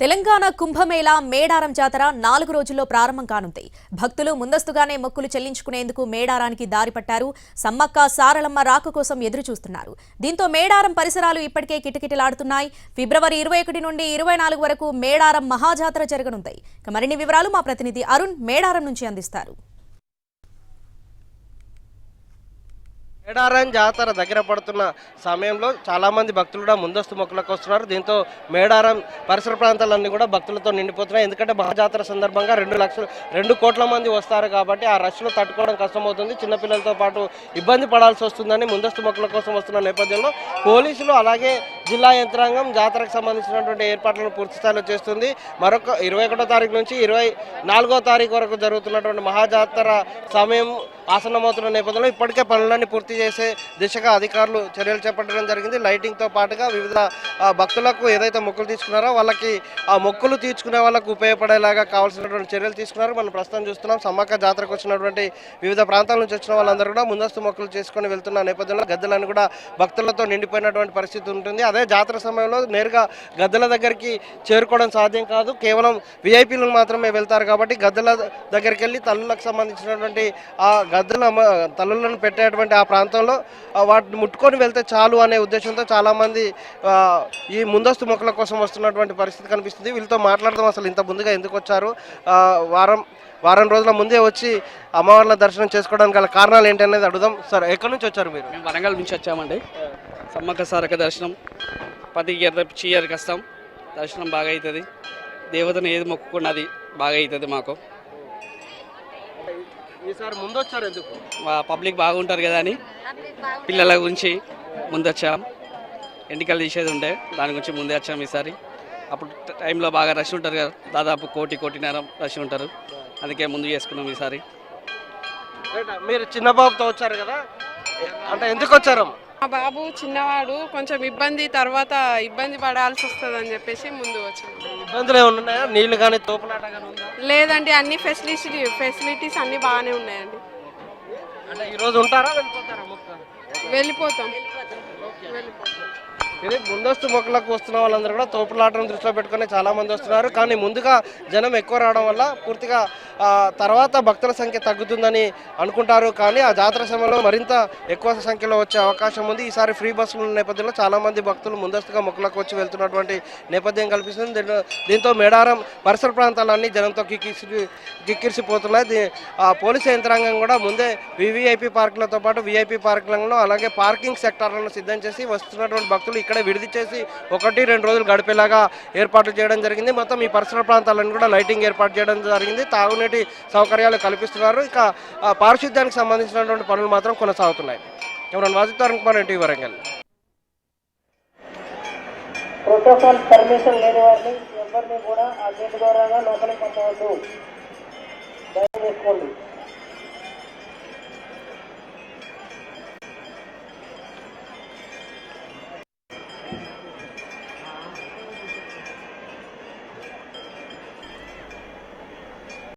తెలంగాణ కుంభమేళా మేడారం జాతర నాలుగు రోజుల్లో ప్రారంభం కానుంది. భక్తులు ముందస్తుగానే మొక్కులు చెల్లించుకునేందుకు మేడారానికి దారి పట్టారు. సమ్మక్క సారలమ్మ రాక కోసం ఎదురు చూస్తున్నారు దీంతో మేడారం పరిసరాలు ఇప్పటికే కిటకిటలాడుతున్నాయి. ఫిబ్రవరి ఇరవై ఒకటి నుండి ఇరవై నాలుగు వరకు మేడారం మహాజాతర జరగనుంది. ఇక మరిన్ని వివరాలు మా ప్రతినిధి అరుణ్ మేడారం నుంచి అందిస్తారు. మేడారం జాతర దగ్గర పడుతున్న సమయంలో చాలామంది భక్తులు కూడా ముందస్తు మొక్కలకు వస్తున్నారు. దీంతో మేడారం పరిసర ప్రాంతాలన్నీ కూడా భక్తులతో నిండిపోతున్నాయి. ఎందుకంటే మహాజాతర సందర్భంగా రెండు లక్షలు రెండు కోట్ల మంది వస్తారు కాబట్టి ఆ రష్లో తట్టుకోవడం కష్టమవుతుంది. చిన్నపిల్లలతో పాటు ఇబ్బంది పడాల్సి వస్తుందని ముందస్తు మొక్కల కోసం వస్తున్న నేపథ్యంలో పోలీసులు అలాగే జిల్లా యంత్రాంగం జాతరకు సంబంధించినటువంటి ఏర్పాట్లను పూర్తి స్థాయిలో చేస్తుంది. మరొక ఇరవై ఒకటో తారీఖు నుంచి ఇరవై నాలుగో తారీఖు వరకు జరుగుతున్నటువంటి మహాజాతర సమయం ఆసన్నమవుతున్న నేపథ్యంలో ఇప్పటికే పనులన్నీ పూర్తి చేసే దిశగా అధికారులు చర్యలు చేపట్టడం జరిగింది. లైటింగ్తో పాటుగా వివిధ భక్తులకు ఏదైతే మొక్కులు తీసుకున్నారో వాళ్ళకి ఆ మొక్కులు తీర్చుకునే వాళ్ళకు ఉపయోగపడేలాగా కావాల్సినటువంటి చర్యలు తీసుకున్నారు. మనం ప్రస్తుతం చూస్తున్నాం సమ్మక్క జాతరకు వచ్చినటువంటి వివిధ ప్రాంతాల నుంచి వచ్చిన వాళ్ళందరూ కూడా ముందస్తు మొక్కులు చేసుకొని వెళ్తున్న నేపథ్యంలో గద్దెలను కూడా భక్తులతో నిండిపోయినటువంటి పరిస్థితి ఉంటుంది. అదే జాతర సమయంలో నేరుగా గద్దెల దగ్గరికి చేరుకోవడం సాధ్యం కాదు. కేవలం విఐపీలు మాత్రమే వెళ్తారు కాబట్టి గద్దెల దగ్గరికి వెళ్ళి తల్లులకు సంబంధించినటువంటి ఆ గద్దెల అమ్మ- తల్లులను పెట్టేటువంటి ఆ ప్రాంతంలో వాటిని ముట్టుకొని వెళ్తే చాలు అనే ఉద్దేశంతో చాలామంది ఈ ముందస్తు మొక్కల కోసం వస్తున్నటువంటి పరిస్థితి కనిపిస్తుంది. వీళ్ళతో మాట్లాడదాం అసలు ఇంత ముందుగా ఎందుకు వచ్చారు. వారం వారం రోజుల ముందే వచ్చి అమ్మవార్ల దర్శనం చేసుకోవడానికి గల కారణాలు ఏంటి అనేది అడుగుదాం. సార్ ఎక్కడి నుంచి వచ్చారు మీరు? మేము వరంగల్ నుంచి వచ్చామండి. సమ్మక్క సారక దర్శనం పది ఇయర్ తప్పించి వస్తాం దర్శనం బాగా అవుతుంది దేవతను ఏది మొక్కుకున్నది బాగా అవుతుంది మాకు. ఈసారి ముందు వచ్చారు ఎందుకు పబ్లిక్ బాగుంటారు కదా అని. పిల్లల గురించి ముందు వచ్చాం ఎన్నికలు తీసేది ఉండే దాని గురించి ముందే వచ్చాం ఈసారి. అప్పుడు టైంలో బాగా రష్ ఉంటారు కదా దాదాపు కోటి కోటిన్నర రష్ ఉంటారు. అందుకే ముందు చేసుకున్నాం ఈసారి. మీరు చిన్న బాబుతో వచ్చారు కదా? అంటే ఎందుకు వచ్చారు? మా బాబు చిన్నవాడు కొంచెం ఇబ్బంది తర్వాత ఇబ్బంది పడాల్సి వస్తుంది అని చెప్పేసి ముందు వచ్చాము ఇబ్బందులు ఏమైనా ఉన్నాయా? నీళ్ళు కానీ తోపులాట కానీ ఉందా? లేదండి అన్ని ఫెసిలిటీ ఫెసిలిటీస్ అన్ని బాగానే ఉన్నాయండి. అంటే ఈ రోజు ఉంటారా? వెళ్ళిపోతారా మొక్క వెళ్ళిపోతాం. వెళ్ళిపోతాం ఇది ముందస్తు మొక్కలకు వస్తున్న వాళ్ళందరూ కూడా తోపులాటను దృష్టిలో పెట్టుకొని చాలా మంది వస్తున్నారు. కానీ ముందుగా జనం ఎక్కువ రావడం వల్ల పూర్తిగా తర్వాత భక్తుల సంఖ్య తగ్గుతుందని అనుకుంటారు. కానీ ఆ జాతర సమయంలో మరింత ఎక్కువ సంఖ్యలో వచ్చే అవకాశం ఉంది. ఈసారి ఫ్రీ బస్సులు ఉన్న నేపథ్యంలో చాలామంది భక్తులు ముందస్తుగా మొక్కలకు వచ్చి వెళ్తున్నటువంటి నేపథ్యం కల్పిస్తుంది. దీంతో మేడారం పరిసర ప్రాంతాలన్నీ జనంతో కిక్కిసి కిక్కిరిసిపోతున్నాయి. ఆ పోలీసు యంత్రాంగం కూడా ముందే వివిఐపి పార్కులతో పాటు విఐపి పార్కులను అలాగే పార్కింగ్ సెక్టార్లను సిద్ధం చేసి వస్తున్నటువంటి భక్తులు ఇక్కడే విడిది చేసి ఒకటి రెండు రోజులు గడిపేలాగా ఏర్పాట్లు చేయడం జరిగింది. మొత్తం ఈ పరిసర ప్రాంతాలను కూడా లైటింగ్ ఏర్పాటు చేయడం జరిగింది. తాగునీటి సౌకర్యాలు కల్పిస్తున్నారు. ఇక పారిశుద్ధ్యానికి సంబంధించినటువంటి పనులు మాత్రం కొనసాగుతున్నాయి. ఎవరైనా వాజితారం Kumar NT Warangal. Protocol permission లేని వారిని ఎవరిని కూడా ఆ గేట్ ద్వారా లోపలికి పంపవద్దు. దయచేసుకోండి